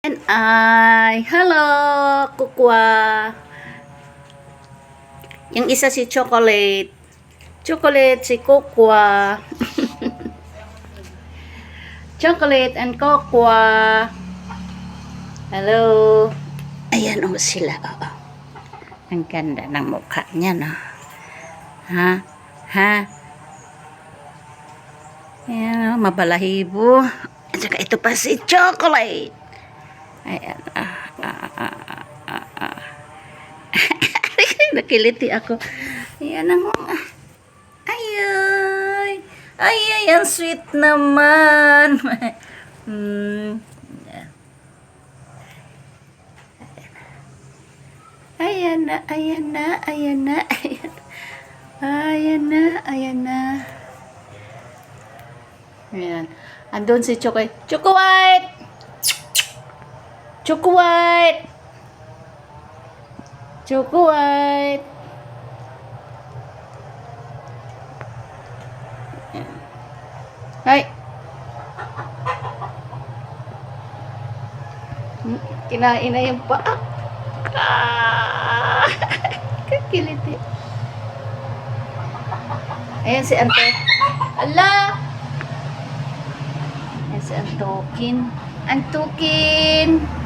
And I, hello, kukwa. Yung isa si chocolate. Chocolate si kukwa. chocolate and kokwa. Hello. Ayan o sila. Oo. Ang ganda ng mukha niya, no? Ha? Ha? Ayan o, mabalahibo. At saka ito pa si chocolate. Ayan. Ah, ah, ah, ah, ah, ah. Nakiliti ako. Ayan ang mga... Ayay! Ayay, ang sweet naman. hmm. Ayan na, ayan na, ayan na, ayan. Ayan na, ayan na. Ayan. Andun si Choco. Choco Choco White! Ay! Kinain na yung paa. Ah! Kakiliti. Ayan si Ante. Ala! Ayan si Antokin. Antukin! Antukin.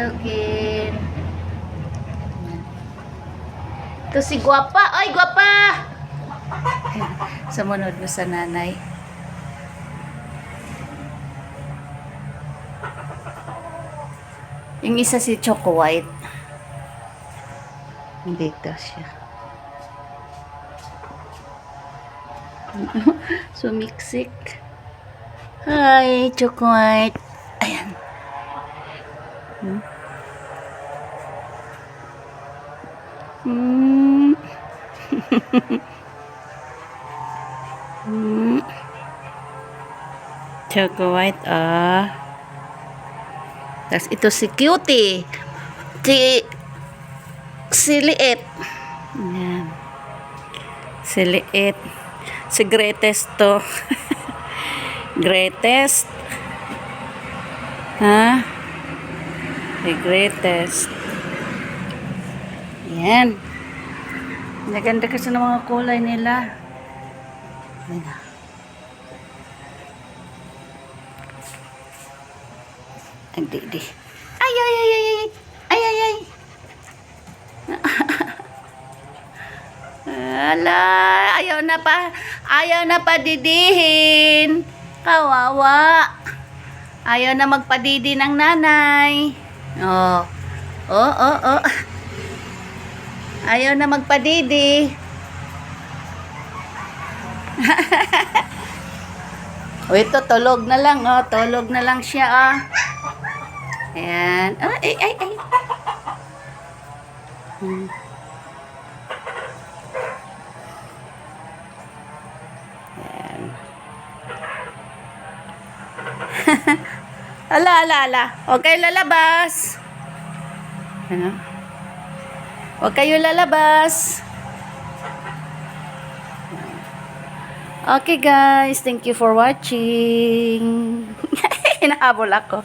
Antukin. Ito si Guapa. Ay, Guapa! Sumunod mo sa nanay. Yung isa si Choco White. Dito siya. Sumiksik. Hi, Choco White. Ayan. Hmm. Hmm. hmm. Choco White, ah. Tapos ito si Cutie. Si si Liit. Ayan. Si Liit. Si Greatest to. Greatest. Ha? Si Greatest. Ayan. Naganda kasi ng mga kulay nila. Ayan na. Nagdidi. Ay, ay, ay, ay, ay, ay, ay, ay. Ala, ayaw na pa, ayaw na pa didihin. Kawawa. Ayaw na magpadidi ng nanay. Oh. Oh, oh, oh. Ayaw na magpadidi. o ito, tulog na lang, oh. Tulog na lang siya, oh. Ayan. Oh, ay, ay, ay. Hmm. Ayan. ala, ala, ala. Kayo lalabas. Ano? Huwag kayo lalabas. Okay guys, thank you for watching. Hinahabol ako.